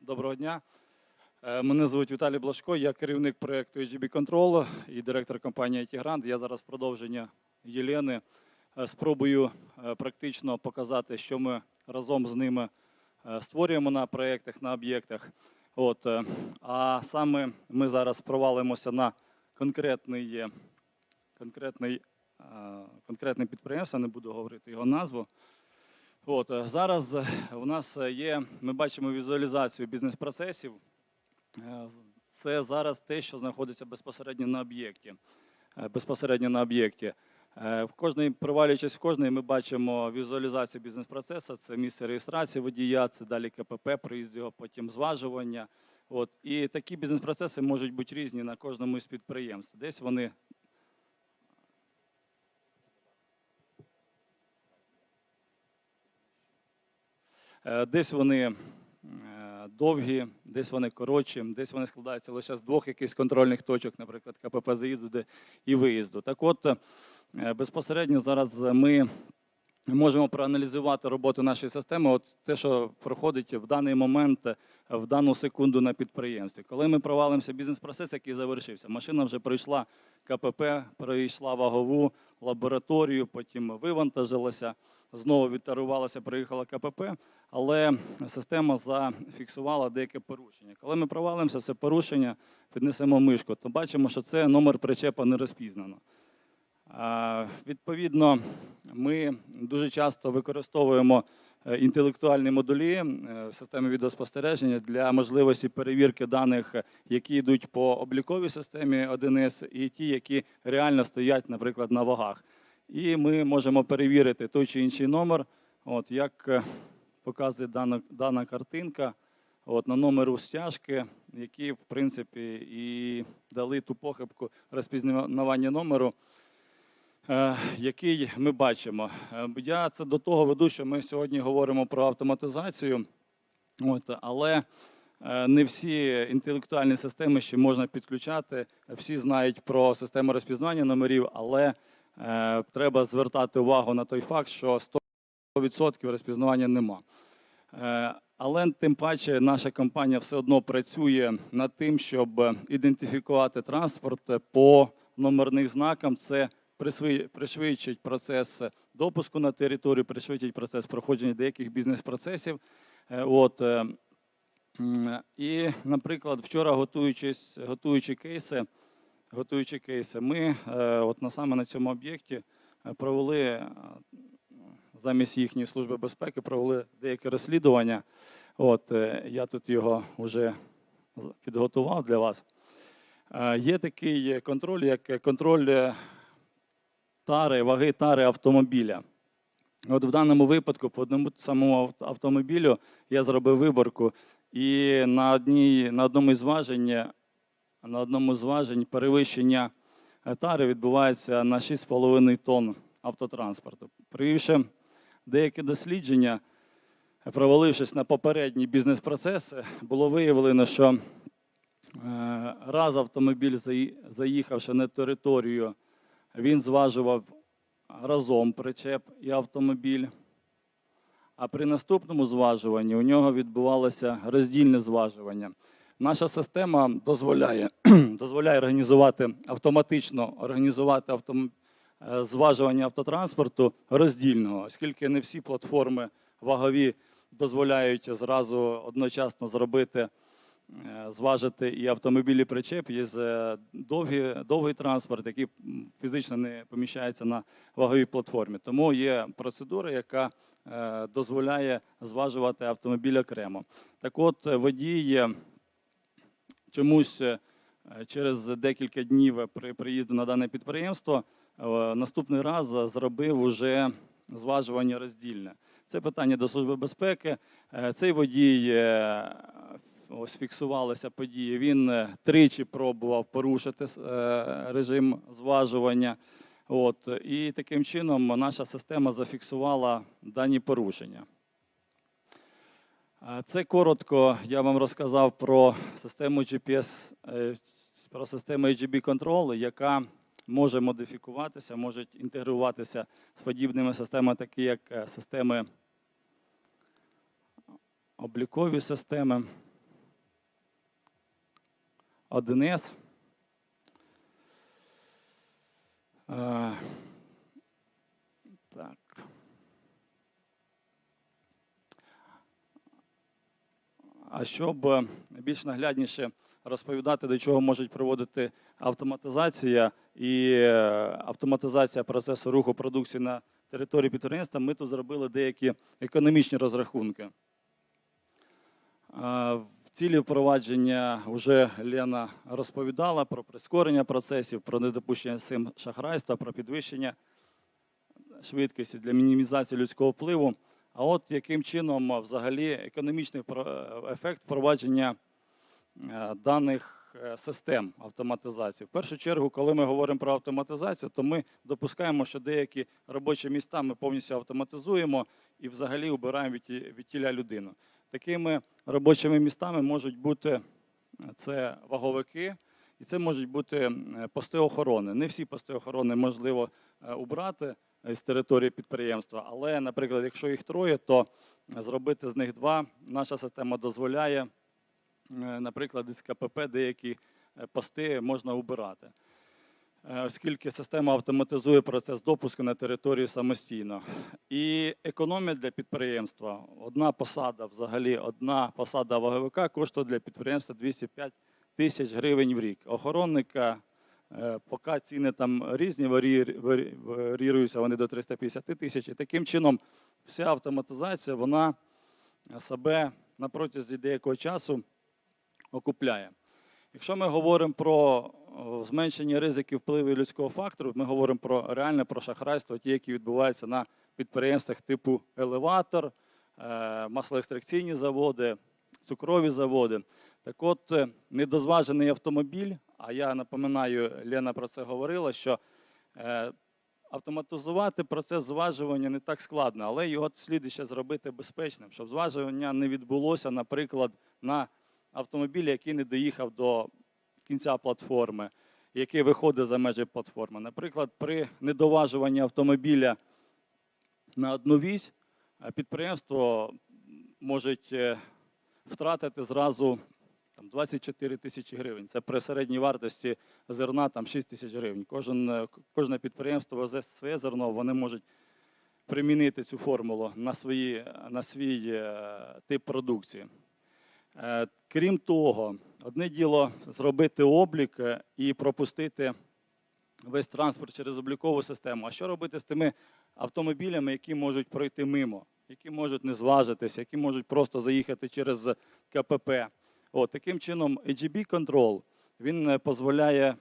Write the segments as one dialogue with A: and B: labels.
A: Доброго дня. Е, Мене звуть Віталій Блашко, я керівник проєкту HGB Control і директор компанії IT Grant. Я зараз продовження Єлени е, спробую е, практично показати, що ми разом з ними створюємо на проєктах, на об'єктах. От, а саме ми зараз провалимося на конкретний, конкретний, конкретне підприємство, не буду говорити його назву. От, е, зараз е, у нас е, є, ми бачимо візуалізацію бізнес-процесів. Це зараз те, що знаходиться безпосередньо на об'єкті. Безпосередньо на об'єкті. В кожній, провалюючись в кожний, ми бачимо візуалізацію бізнес-процесу. Це місце реєстрації водія, це далі КПП, проїзд його, потім зважування. От. І такі бізнес-процеси можуть бути різні на кожному із підприємств. Десь вони Десь вони е, довгі, десь вони коротші, десь вони складаються лише з двох якихось контрольних точок, наприклад, КПП заїзду і виїзду. Так от, е, безпосередньо зараз ми можемо проаналізувати роботу нашої системи, от те, що проходить в даний момент, е, в дану секунду на підприємстві. Коли ми провалимося бізнес-процес, який завершився, машина вже пройшла КПП, пройшла вагову лабораторію, потім вивантажилася, знову відтарувалася, приїхала КПП, але система зафіксувала деяке порушення. Коли ми провалимося це порушення, піднесемо мишку, то бачимо, що це номер причепа не розпізнано. Відповідно, ми дуже часто використовуємо е, інтелектуальні модулі е, в відеоспостереження для можливості перевірки даних, е, які йдуть по обліковій системі 1С, і ті, які реально стоять, наприклад, на вагах. І ми можемо перевірити той чи інший номер, от як показує дана, дана картинка. От, на номеру стяжки, які, в принципі, і дали ту похибку розпізнавання номеру, який ми бачимо. Е, Я це до того веду, що ми сьогодні говоримо про автоматизацію, от, але е, не всі інтелектуальні системи ще можна підключати. Всі знають про систему розпізнавання номерів, але е, треба звертати увагу на той факт, що 100% розпізнавання нема. Е, Але тим паче наша компанія все одно працює над тим, щоб ідентифікувати транспорт по номерних знакам. Це пришвидшить процес допуску на територію, пришвидшить процес проходження деяких бізнес-процесів. Е, От, е, і, наприклад, вчора готуючись, готуючи кейси, готуючи кейси, ми е, от саме на цьому об'єкті провели замість їхньої служби безпеки провели деяке розслідування. От я тут його вже підготував для вас. Є такий контроль, як контроль тари, ваги тари автомобіля. От в даному випадку по одному самому автомобілю я зробив виборку, і на, одній, на одному із зважень, на одному з зважень перевищення е, тари відбувається на 6,5 тонн автотранспорту. Провівши деякі дослідження, провалившись на попередні бізнес-процеси, було виявлено, що е, раз автомобіль, заїхавши на територію, він зважував разом причеп і автомобіль. А при наступному зважуванні у нього відбувалося роздільне зважування. Наша система дозволяє, дозволяє організувати автоматично організувати автом, е, зважування автотранспорту роздільного, оскільки не всі платформи вагові дозволяють зразу одночасно зробити, зважити і автомобілі причеп. Є е, довгі, довгий транспорт, який фізично не поміщається на ваговій платформі. Тому є процедура, яка е, дозволяє зважувати автомобіль окремо. Так от, е, водій е, чомусь е, через декілька днів при приїзду на дане підприємство е, наступний раз зробив уже зважування роздільне. Це питання до Служби безпеки. Е, Цей водій е, ось фіксувалися події. Він е, тричі пробував порушити е, режим зважування. От, і таким чином наша система зафіксувала дані порушення. Е, Це коротко я вам розказав про систему GPS, про систему AGB Control, яка може модифікуватися, може інтегруватися з подібними системами, такі як системи облікові системи. 1С. Е, Так. А щоб е, більш наглядніше розповідати, до чого може приводити автоматизація і е, автоматизація процесу руху продукції на території підприємства, ми тут зробили деякі економічні розрахунки. Цілі впровадження вже Лена розповідала про прискорення процесів, про недопущення сим шахрайства, про підвищення швидкості для мінімізації людського впливу. А от яким чином взагалі економічний ефект впровадження е, даних е, систем автоматизації. В першу чергу, коли ми говоримо про автоматизацію, то ми допускаємо, що деякі робочі міста ми повністю автоматизуємо і взагалі убираємо від тіля людину. Такими робочими містами можуть бути е, це ваговики, і це можуть бути е, пости охорони. Не всі пости охорони можливо е, убрати з території підприємства, але, наприклад, якщо їх троє, то зробити з них два наша система дозволяє, Е, наприклад, із КПП деякі е, пости можна убирати. Е, Оскільки система автоматизує процес допуску на територію самостійно. І економія для підприємства. Одна посада, взагалі, одна посада ваговика коштує для підприємства 205 тисяч гривень в рік. Охоронника, е, поки ціни там різні, варі- варі- варіюються вони до 350 тисяч. І таким чином вся автоматизація, вона себе на протязі деякого часу окупляє. Якщо ми говоримо про зменшення ризиків впливу людського фактору, ми говоримо про реальне про шахрайство, ті, які відбуваються на підприємствах типу елеватор, е, маслоекстракційні заводи, цукрові заводи. Так от, е, недозважений автомобіль, а я напоминаю, Лена про це говорила, що е, автоматизувати процес зважування не так складно, але його слід ще зробити безпечним, щоб зважування не відбулося, наприклад, на автомобілі, який не доїхав до кінця платформи, який виходить за межі платформи. Наприклад, при недоважуванні автомобіля на одну вісь е, підприємство може втратити зразу там, 24 тисячі гривень. Це при середній вартості зерна там 6 тисяч гривень. Кожен, е, кожне підприємство везе своє зерно, вони можуть примінити цю формулу на, свої, на свій е, тип продукції. Крім того, одне діло зробити облік е, і пропустити весь транспорт через облікову систему. А що робити з тими автомобілями, які можуть пройти мимо, які можуть не зважитися, які можуть просто заїхати через КПП? От, таким чином, AGB Control він е, дозволяє,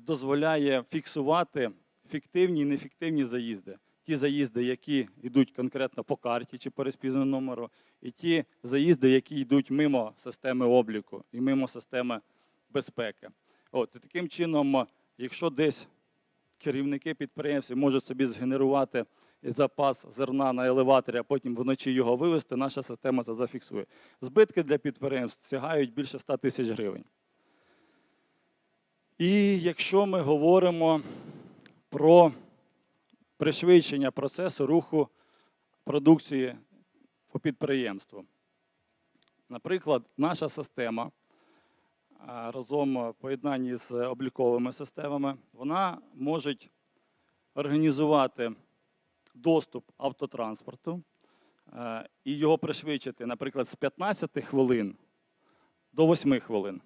A: дозволяє фіксувати фіктивні і неефективні заїзди. Ті заїзди, які йдуть конкретно по карті чи по розпізнаному номеру, і ті заїзди, які йдуть мимо системи обліку і мимо системи безпеки. От, і таким чином, якщо десь керівники підприємств можуть собі згенерувати запас зерна на елеваторі, а потім вночі його вивезти, наша система це зафіксує. Збитки для підприємств сягають більше 100 тисяч гривень. І якщо ми говоримо про пришвидшення процесу руху продукції по підприємству. Наприклад, наша система разом в поєднанні з обліковими системами, вона може організувати доступ автотранспорту і його пришвидшити, наприклад, з 15 хвилин до 8 хвилин.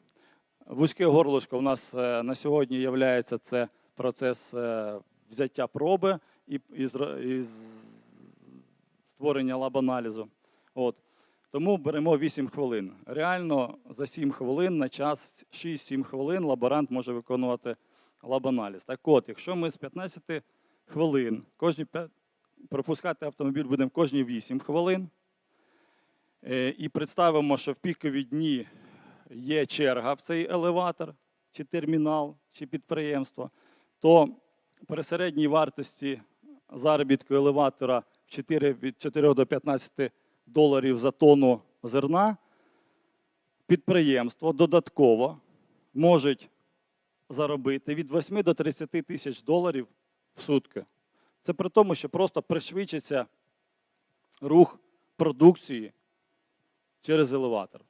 A: Вузьке горлышко у нас е, на сьогодні є це процес е, взяття проби і, і, і створення лабаналізу. От. Тому беремо 8 хвилин. Реально за 7 хвилин на час 6-7 хвилин лаборант може виконувати лабаналіз. Так от, якщо ми з 15 хвилин кожні 5, пропускати автомобіль будемо кожні 8 хвилин, е, і представимо, що в пікові дні є черга в цей елеватор, чи термінал, чи підприємство, то при середній вартості заробітку елеватора в 4, від 4 до 15 доларів за тонну зерна, підприємство додатково можуть заробити від 8 до 30 тисяч доларів в сутки. Це при тому, що просто пришвидшиться рух продукції через елеватор.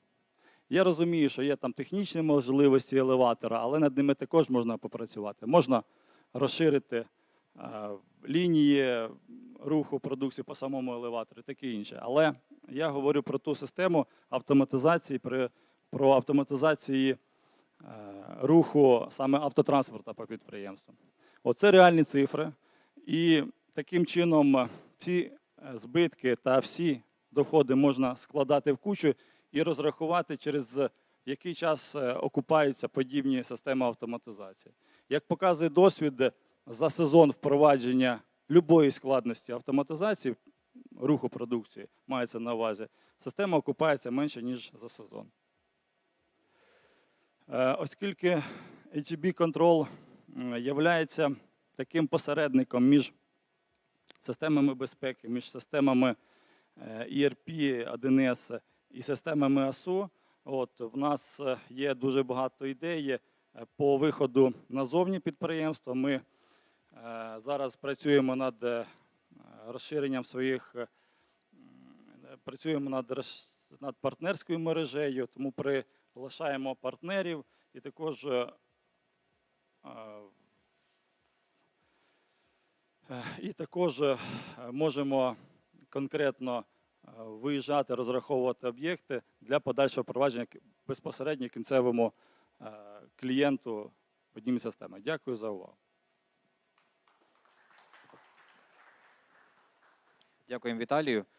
A: Я розумію, що є там технічні можливості елеватора, але над ними також можна попрацювати. Можна розширити е, лінії руху продукції по самому елеватору, таке інше. Але я говорю про ту систему автоматизації, про автоматизації е, руху саме автотранспорту по підприємству. Оце реальні цифри. І таким чином е, всі збитки та всі доходи можна складати в кучу і розрахувати, через який час окупаються подібні системи автоматизації. Як показує досвід, за сезон впровадження любої складності автоматизації руху продукції мається на увазі, система окупається менше, ніж за сезон. Е, Оскільки HB Control є таким посередником між системами безпеки, між системами е, ERP 1С і системами АСУ, от, в нас е, є дуже багато ідей по виходу назовні підприємства. Ми е, зараз працюємо над е, розширенням своїх, е, працюємо над, над партнерською мережею, тому приглашаємо партнерів і також е, е, Е, І також е, можемо конкретно е, виїжджати, розраховувати об'єкти для подальшого провадження безпосередньо кінцевому е, клієнту одніми системи. Дякую за увагу.
B: Дякуємо Віталію.